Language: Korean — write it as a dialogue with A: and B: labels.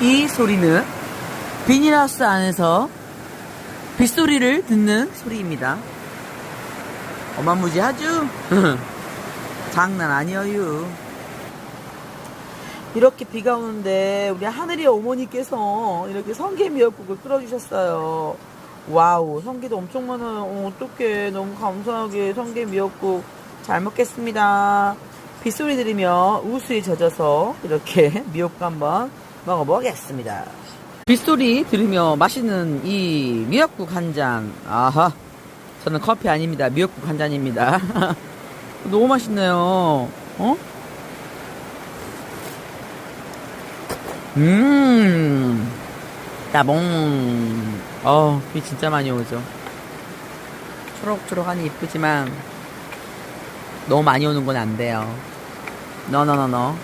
A: 이 소리는 비닐하우스 안에서 빗소리를 듣는 소리입니다. 어마무지하죠? 장난 아니에요. 이렇게 비가 오는데 우리 하늘이 어머니께서 이렇게 성게 미역국을 끓여주셨어요. 와우, 성게도 엄청 많아요. 어, 어떡해. 너무 감사하게 성게 미역국 잘 먹겠습니다. 빗소리 들으며 우수에 젖어서 이렇게 미역국 한번 먹어보겠습니다. 빗소리 들으며 마시는 이 미역국 한 잔. 아하. 저는 커피 아닙니다. 미역국 한 잔입니다. 너무 맛있네요. 어? 음. 따봉. 어, 비 진짜 많이 오죠. 초록초록하니 이쁘지만 너무 많이 오는 건 안 돼요. 너너너너.